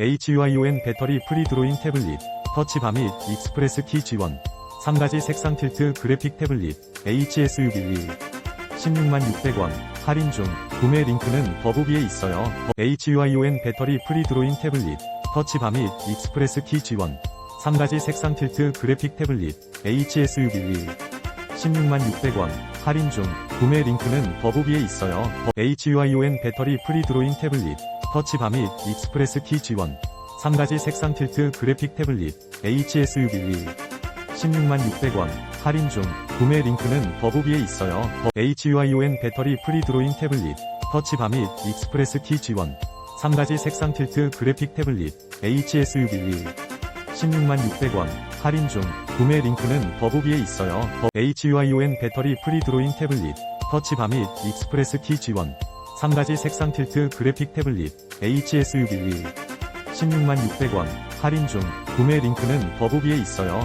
HUION 배터리 프리 드로잉 태블릿, 터치바 및 익스프레스 키 지원, 3가지 색상 틸트 그래픽 태블릿, HSU11, 16만 600원, 할인 중, 구매 링크는 더보기에 있어요. HUION 배터리 프리 드로잉 태블릿, 터치바 및 익스프레스 키 지원, 3가지 색상 틸트 그래픽 태블릿, HSU11, 16만 600원, 할인 중, 구매 링크는 더보기에 있어요. HUION 배터리 프리 드로잉 태블릿, 터치바 및 익스프레스 키 지원, 3가지 색상 틸트 그래픽 태블릿, HSU11, 16만 600원, 할인 중, 구매 링크는 더보기에 있어요. HUION 배터리 프리 드로잉 태블릿, 터치바 및 익스프레스 키 지원, 3가지 색상 틸트 그래픽 태블릿, HSU11, 16만 600원, 할인 중, 구매 링크는 더보기에 있어요. HUION 배터리 프리 드로잉 태블릿, 터치바 및 익스프레스 키 지원, 3가지 색상 틸트 그래픽 태블릿, HSU11, 16만 600원, 할인 중, 구매 링크는 더보기에 있어요.